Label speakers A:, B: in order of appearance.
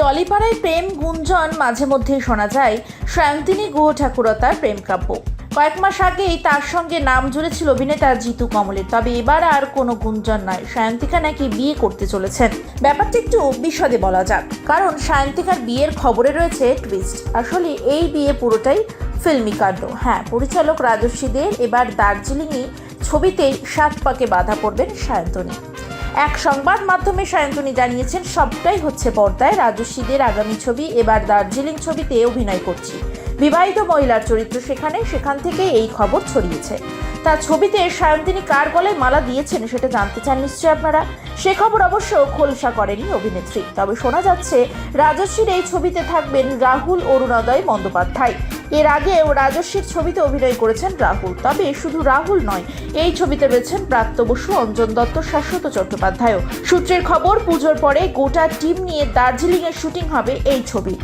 A: টলিপাড়ায় প্রেম গুঞ্জন মাঝে মধ্যেই শোনা যায় সায়ন্তিনী গুহ ঠাকুরতার প্রেম কাব্য। কয়েক মাস আগেই তার সঙ্গে নাম জুড়েছিল অভিনেতা জিতু কমলের, তবে এবার আর কোনো গুঞ্জন নয় সায়ন্তিকা নাকি বিয়ে করতে চলেছেন। ব্যাপারটি একটু বিশদে বলা যাক। কারণ সায়ন্তিকার বিয়ের খবরে রয়েছে টুইস্ট আসলে এই বিয়ে পুরোটাই ফিল্মি কাণ্ড। হ্যাঁ পরিচালক রাজস্বী রাজস্বীদের এবার দার্জিলিংয়ে ছবিতেই সাত পাকে বাধা পড়বেন সায়ন্তনী। এক সংবাদ মাধ্যমে সায়ন্তনি জানিয়েছেন, সবটাই হচ্ছে পর্দায়। রাজস্বীদের আগামী ছবি, এবার দার্জিলিং ছবিতে অভিনয় করছি। বিবাহিত মহিলার চরিত্র সেখানে, সেখান থেকে এই খবর ছড়িয়েছে। তার ছবিতে সায়ন্তিনী কার গলায় মালা দিয়েছেন সেটা জানতে চান নিশ্চয়ই আপনারা। সে খবর অবশ্য খোলসা করেনি অভিনেত্রী। তবে শোনা যাচ্ছে রাজস্বীর এই ছবিতে থাকবেন রাহুল অরুণোদয় বন্দ্যোপাধ্যায়। এর আগেও রাজস্বীর ছবিতে অভিনয় করেছেন রাহুল। তবে শুধু রাহুল নয়, এই ছবিতে রয়েছেন প্রাপ্ত বসু, অঞ্জন দত্ত, শাশ্বত চট্টোপাধ্যায়ও। সূত্রের খবর, পুজোর পরে গোটা টিম নিয়ে দার্জিলিংয়ে শুটিং হবে এই ছবি।